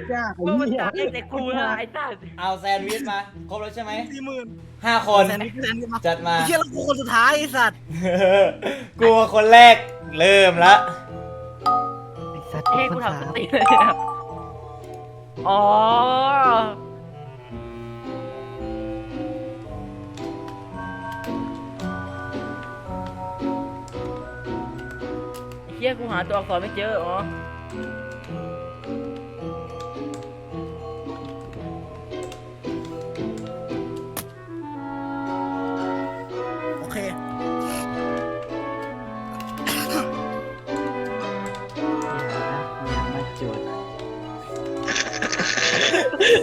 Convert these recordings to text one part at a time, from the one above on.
ตรยากไอ้ว่ามันเหี้ยตัดเองแต่กูนะไอ้สัสเอาแซนด์วิชมา ครบแล้วใช่ไหมสี่หมื่นห้าคน แซนด์วิชแซนด์วิชมาจัดมา ไอ้เหี้ยแล้วกูคนสุดท้ายไอ้สัตว์กูคนแรกเริ่มละไอ้สัตว์เฮ้ยคกูนทำสสามติเลยเนี่ยอ๋อไอ้เฮียกูหาตัวอักษรไม่เจอ อ๋อโอ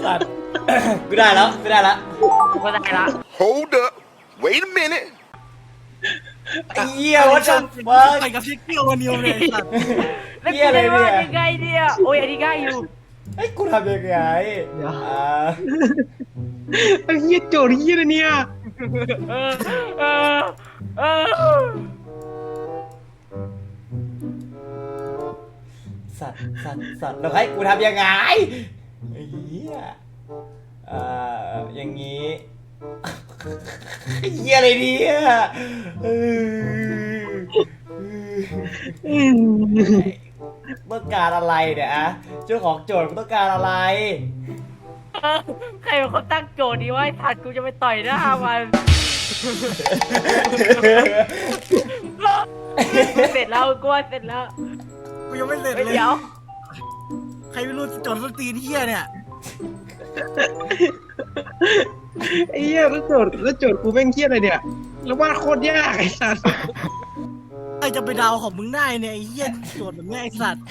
สัตว์ กูได้แล้วกูได้แล้วกูก็ได้ละ Hold up. Wait a minute. ไอ้เหี้ยวัดจังวะไปกับชิคเกี้ยววันเดียวเลยไอ้สัตว์แล้วเหี้กูยอะไรได้เนี่ยว่ายังไงเนี่ยโอ้ยอันนี้ง่ายอยู่ไอ้ยกูทำยังไงอ่าไอ้เหี้ยโจทย์เหี้ยอะไรเนี่ยเออเออเออสัตว์สัตว์สัตว์แล้วให้กูทำยังไง ไอ้เหี้ยอ่าอย่างงี้ไอ้เหี้ยอะไรเนี่ยเออต้องการอะไรเนี่ยอะเจ้าของโจทย์มึงต้องการอะไร เออใครเป็นคนตั้งโจทย์นี้ไวะไอ้สัตว์กูจะไปต่อยหน้ามันเสร็จแล้วกูว่าเสร็จแล้ว กูยังไม่เสร็จเฮ้ยเลยเดี๋ยว ใครไม่รู้จดสนตีนเหี้ยเนี่ยไอ้เหี้ยแล้วโจทย์แล้วโจทย์กูแม่งเหี้ยอะไรเนี่ย แล้ววาดโคตรยากไอ้สัตว์ใครจะไปเดาของมึงได้เนี่ยไอ้เหี้ยโจทย์แบบเนี้ยไอ้สัตว์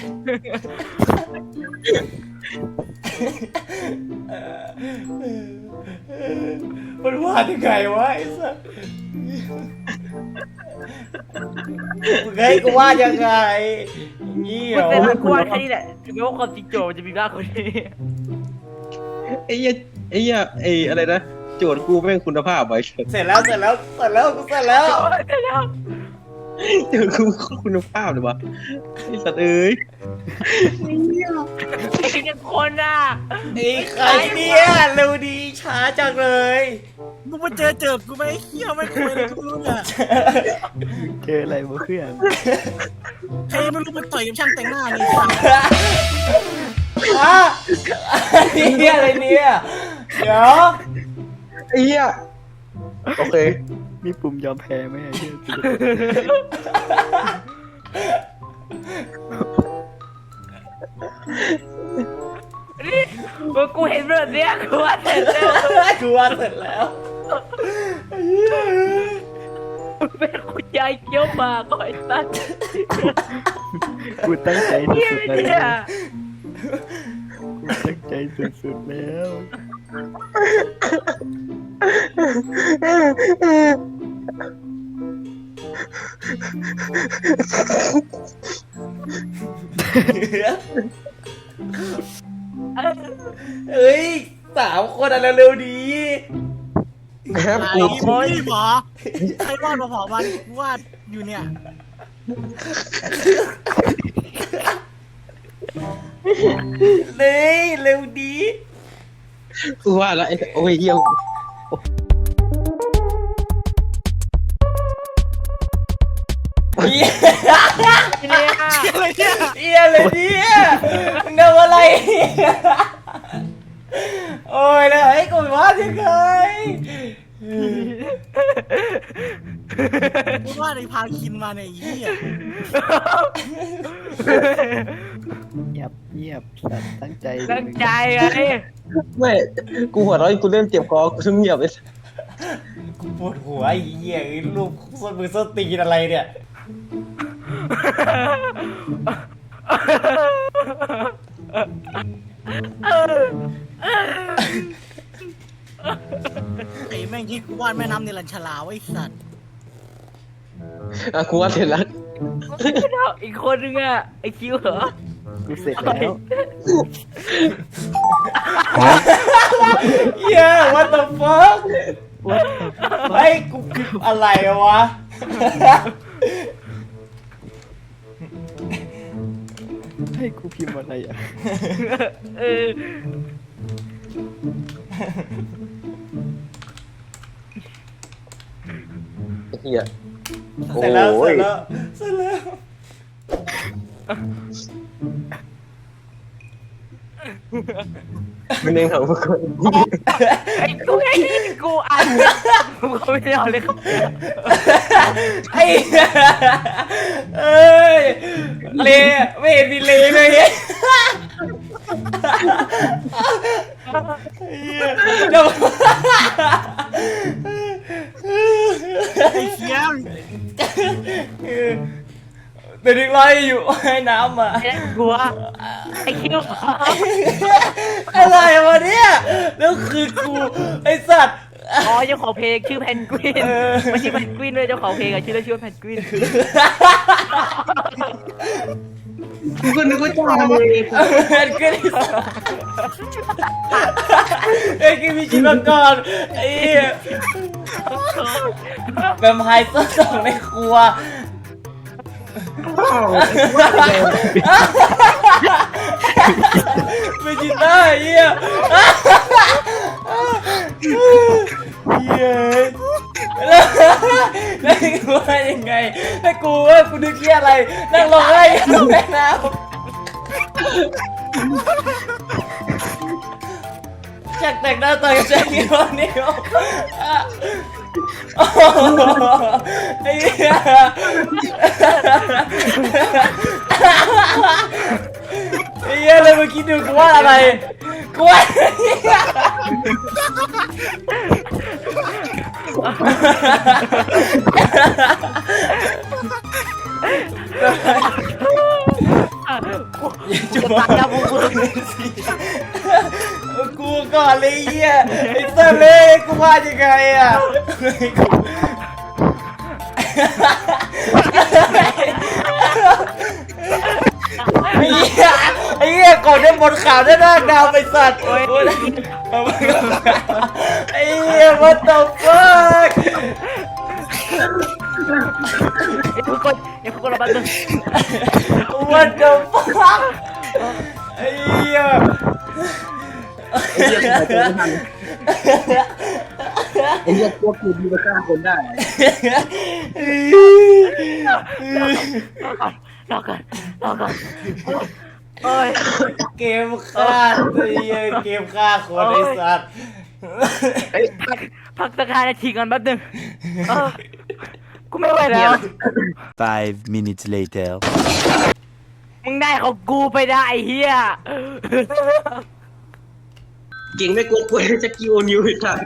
มันวาดยังไงวะไอ้สัสมึงให้กูวาดยังไงเงี้ยกูวเสร็จแล้วกูว่าแค่นี้แหละถึงแม้ว่าความจริงโจทย์มันจะมีมากกว่านี้ไอ้เหี้ยไอ้เหี้ยไอ้อะไรนะโจทย์กูแม่งคุณภาพไว้เฉยเสร็จแล้วเสร็จแล้วเสร็จแล้วกูเสร็จแล้ว เสร็จแล้ว โจทย์กูคุณภาพเลยวะไอ้สัตว์เอ้ยไอ้ยังคนอะไอ้ใครเนี่ยเร็วดีช้าจังเลยมึงมาเจอเจอกูไหมไอ้เหี้ยไม่คุยเลยกูรู้เนี่ยเจออะไรมาเพื่อนใครไม่รู้มันต่อยกับช่างแต่งหน้าเนี่ยไอ้สัตว์ฮะไอ้เหี้ยอะไรเนี่ยเดี๋ยวไอ้เหี้ย โอเค มีปุ่มยอมแพ้ไหมไอ้เหี้ยนี่เมื่อกูเห็นแบบเนี้ยกูว่าเสร็จแล้วกูวาดเสร็จแล้วเป็นคุณยายเกี้ยวหมากก่อยสัตว์กูตั้งใจเฮียสุดๆแล้วเนี่ยกูตั้งใจสุดๆแล้ว เอ้ยสามคนอะไรเร็วดีครับไอ้กู โอ้ยหมอใครวาดมาเผามันกูวาดอยู่เนี่ยเลยเร็วดี กูว่าแล้วไอ้โอ้ยเหี้ย เหี้ยเนี่ยอะไรเนี่ยเหี้ยเลยเนี่ยมึงทำอะไรเนี่ยโอ้ยแล้วให้กูวาดยังไงกูวาดไอ้พาคินมาเนี่ยไอ้เหี้ยเงียบเงียบสัตว์ตั้งใจตั้งใจไงไม่กูหัวเราะกูเริ่มเจ็บคอกูต้องเงียบเลยกูปวดหัวไอ้เหี้ยไอ้ลูกส้นมือส้นตีนอะไรเนี่ย ไอ้แม่งที่กูวาดแม่น้ำในลันชลาไว้ไอ้สัตว์อะกูว่าเสร็จแล้ว อีกคนนึงอะ ไอคิวเหรอ กูเสร็จแล้วเหี้ย what the fuck ไอ้ยกูคืออะไรวะ ให้กูพิมพ์อะไรอะ เออไอ้เหี้ยเสร็จแล้วโอ้เสร็ยจแล้ว เสร็จแล้ว มันเองของพวกคนไอ้กูไอ้กูอ่านกูไม่ได้เอาเลยครับไอ้เอ้ยเลไม่เห็นมีเลเลยเหี้ยเดี๋ยวไอ้เชี่ย เดี๋ยวนึกร้อยอยู่ให้น้ำมาไอ้กูว่าไอ้คิวอะไรวะเนี่ยแล้วคือกูไอสัตว์อ๋อเจ้าของเพลงชื่อแพนกวินเออไม่ใช่แพนกวินเลยเจ้าของเพลงอะชื่อเล่นชื่อว่าแพนกวินกูก็นึกว่าจ้าเลยเอ็นก็ได้เอ็นก็มีชีวิตก่อนไอ้เหี้ยแวมไพร์ซ่อนสองในครัว เวจิต้าไอ้เหี้ยเหี้ยแล้วกูว่ายังไงแล้วกูว่ากูนึกเหี้ยอะไรนั่งร้องไห้ลงแม่น้ำอยากแต่งหน้าต่อยกับแจ็คกี้โรนิโอโอ้โห ไอ้เหี้ยไอ้เหี้ยเลยเมื่อกี้ดูกูว่าอะไรกูว่าไอ้เหี้ยจุ๊บตัดกรุกูต้อง กูก่อนเลยไอ้เหี้ยไอ้เต้นเลยกูว่ายังไงอะไอ้เหี้ยไอ้เหี้ยก่อนได้บนข่าวได้หน้าดาวไปสัตว์โอ้ยไอ้เหี้ย what the fuck ไอ้ทุกคนไอ้ทุกคนระบาดนึง what the fuck ไอ้เหี้ย ไอ้เหี้ยกูหายใจไม่ทันไอ้เหี้ยพวกกูมีมาฆ่าคนได้รอก่อนรอก่อนรอก่อนโอ้ยเกมฆ่าไอ้เหี้ยเกมฆ่าคนไอ้สัตว์พักพักสักห้านาทีก่อนแป๊บนึงเออกูไม่ไหวแล้ว Five minutes later มึงได้ของกูไปได้ไอ้เฮีย เก่งไม่กลัวกลัวจะกิวนิวอีกครับ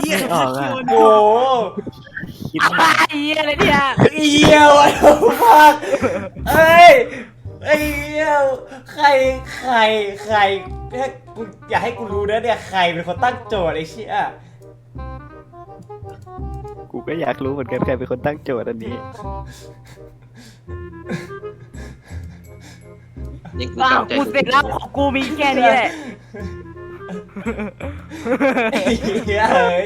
เหี้ยไม่ออกอะโอ้โหไอ้เฮียอะไรเนี่ยเหี้ยวันฟักเอ้ยไอ้เหี้ยใครใครใครเนี่ยกูอยากให้กูรู้นะเนี่ยใครเป็นคนตั้งโจทย์ไอ้เชี่ยกูก็อยากรู้เหมือนกันใครเป็นคนตั้งโจทย์อันนี้ นี่กูอ้าวจำใจกูเสร็จแล้วของกูมีแค่นี้แหละ ไอ้เหี้ยเอ้ย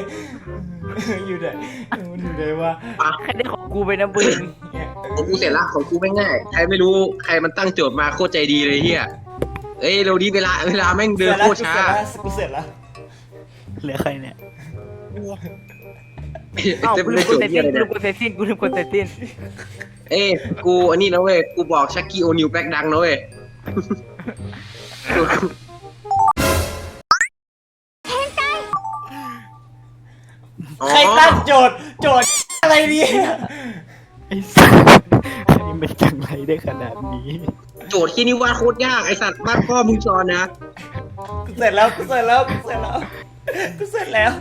อยู่ไหนมันอยู่ไหนวะใครได้ของกูไปนะบึงเนี่ยของกูเสร็จละของกูไม่ง่ายใครไม่รู้ใครมันตั้งโจทย์มาโคตรใจดีเลยเฮียเอ้ยเราดีเวลาเวลาแม่งเดินโคตรช้ากูเสร็จแล้วเหลือใครเนี่ยอ้าวจะกูไม่ลืได้มโจกทดย์เสร็จเฮียสิ้นเลยกูลืมกดเสร็จสิ้นกูลืมกดเสร็จสิ้นเอ้ยกูอันนี้นะเว้ยกูบอกชักกี้โอนิวแบ็กดังนะเว้ย ใครตั้งโจทย์โจทย์อะไรเนี่ยไอ้สัสอันนี้เป็นจังไรได้ขนาดนี้โจทย์ที่นี่วาดโคตรยากไอสัตว์บ้านพ่อมึงจอนนะกูเสร็จแล้วกูเสร็จแล้วกูเสร็จแล้วกูเสร็จแล้ว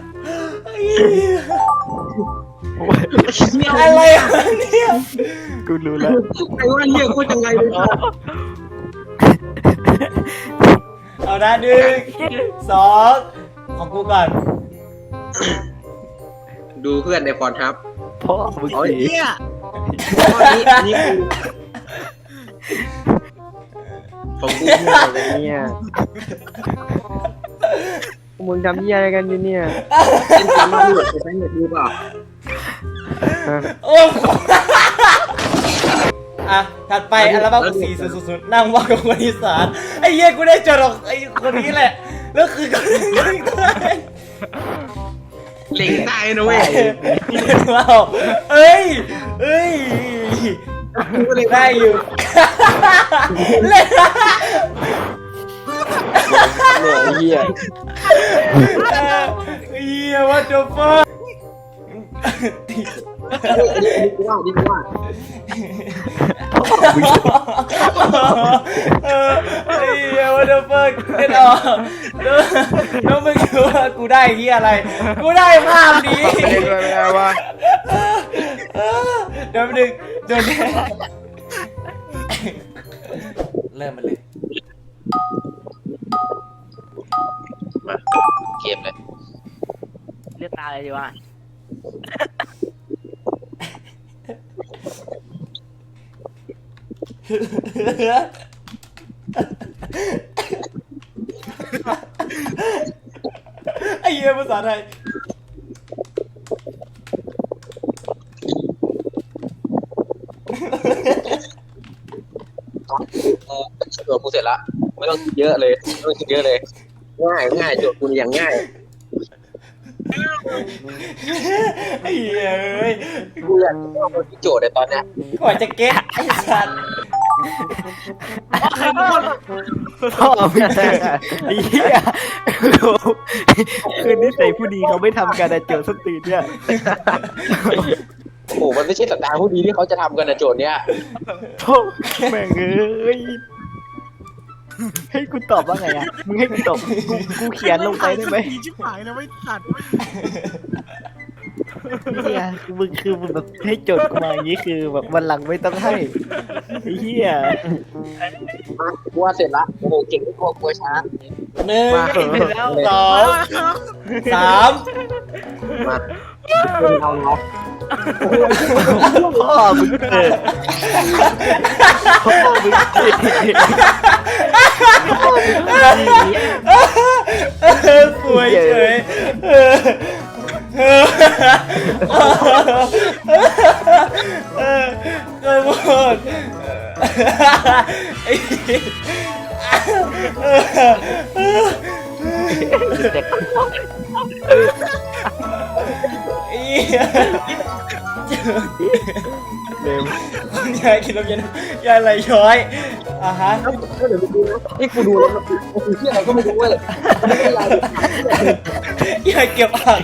ไอ้เหี้ยโอ้ยอะไรวะเนี่ยกูรู้แล้วไอ้ว่าเฮียโคตรจังไรเลย เอานะหนึ่งสองของกูก่อน ดูเพื่อนในฟอนทับพ่อมึงโอ้ยสีเหี้ยข้อนี้อันนี้กูของกูเนี่ยเนี่ยมึงทำเหี้ยอะไรกันอยู่เนี่ยเป็นความมาดูดใช่ไหมเนี่ยดูเปล่าฮะโอ้โหออะ ถัดไปอัลบั้มสี่ศูนย์ศูนย์นั่งว่ากับคนอีสานไอ้เหี้ยกูได้เจอหรอกไอ้คนนี้แหละ แล้วคือคนนี้ได้เล็งได้นะเว้ยเล่นว้าวเอ้ยเอ้ยได้อยู่เล่นเนี่ยไอ้เหี้ยเฮียว่าจะฟ้าดีกว่าดีกว่า เออเฮียว่าจะฟ้าเล่นออกแล้วแล้วมึงคิดว่ากูได้เฮียอะไร กูได้ภาพนี้ไม่ได้ด้วยไม่ได้ว่าเดี๋ยวหนึ่งเดี๋ยวนี้เริ่มมันเลย มาเกมเลยเลือกตาเลยดีว่า ไอ้เหี้ยภาษาไทยเออโจทย์กูเสร็จละไม่ต้องคิดเยอะเลยไม่ต้องคิดเยอะเลย ง่ายง่ายโจทย์กูอย่างง่ายไอ้เหี้ยเอ้ยกูอยากจะเอาคนที่โจทย์ในตอนเนี้ย กว่าจะเก็ตไอ้สัตว์ ใครเป็นคนพ่อมึงไอ้เหี้ยคือนิสัยผู้ดีเขาไม่ทำการแต่เจอสนตีนเนี่ย โอ้โหมันไม่ใช่สัปดาห์ผู้ดีที่เขาจะทำกันนะโจทย์เนี้ยโธ่แม่งเอ้ยให้กูตอบว่าไงอะ มึงให้กูตอบ กูกูเขียนลงไปได้ไหม ชิบหายแล้วไม่ตัด เฮียคือมึงคือมึงแบบให้โจทย์กูมาอย่างนี้คือแบบวันหลังไม่ต้องให้ไอ้เหี้ยมากูว่าเสร็จละโอ้โหเก่งไม่กลัวกลัวช้าหนึ่งมาสองสามมาเป็นเอาเนาะพ่อมึงเกิดพ่อมึงเกิดเอ เออเออเออหมดไอ้เหี้ยไอ้เหี้ยเร็วคุณยายกินนมเย็นยายไหลย้อย อะฮะก็เดี๋ยวไปดูนะนี่กูดูแล้วมันกูเชื่ออะไรก็ไม่รู้เว้ยมันไม่ได้ยาวเลยยายเก็บอ่าง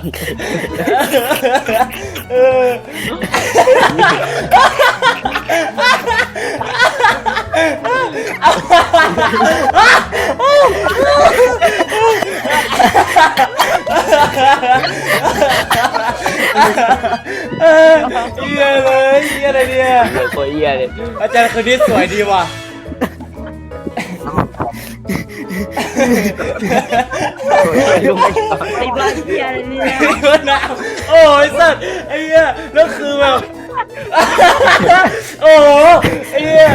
เออเออเหี้ยเลยเหี้ยอะไรเนี่ยเดี๋ยวตัวเหี้ยเลยอาจารย์คนนี้สวยดีว่ะ ลุงไม่ชอบไอ้บ้าเหี้ยอะไรเนี่ยไอ้คนน้ำโอ้ยสัตว์ไอ้เหี้ยแล้วคือแบบโอ้โหไอ้เหี้ย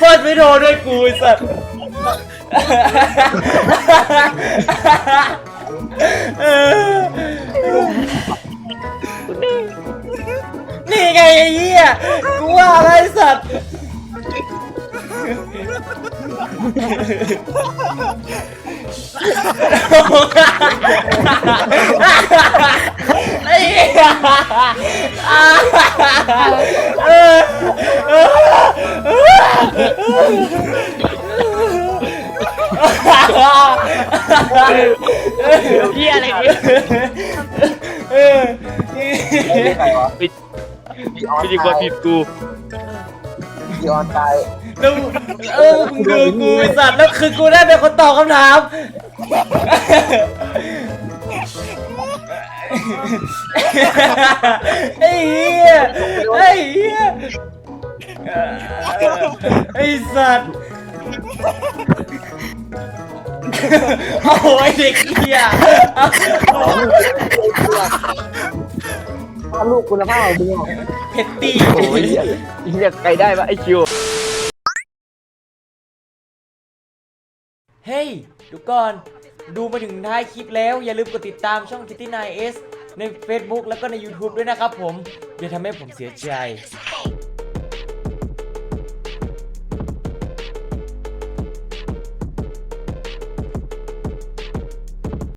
ฟาดไม่โดนด้วยกูไอ้สัตว์เออนี่ไงไอ้เหี้ยกูว่าอะไรสัตว์ ไอ้เหี้ยอ่าเออเออเหี้ยอะไรเนี่ยเออใครวะไม่ดีกว่าผิดกู พี่ออนตาย แล้วเออมึงดูกูไอ้สัตว์แล้วคือกูได้เป็นคนตอบคำถาม ไอ้เหี้ยไอ้เหี้ยไอ้สัตว์โอ้ยเด็กเหี้ยถ้าลูกคุณภาพมึงเพตตี้โอ้ยเหี้ยเหี้ยใครได้ปะไอคิว เฮ้ยดูก่อนดูมาถึงท้ายคลิปแล้ว อย่าลืมกดติดตามช่อง City 9 S ใน Facebook แล้วก็ใน YouTube ด้วยนะครับผม อย่าทำให้ผมเสียใจ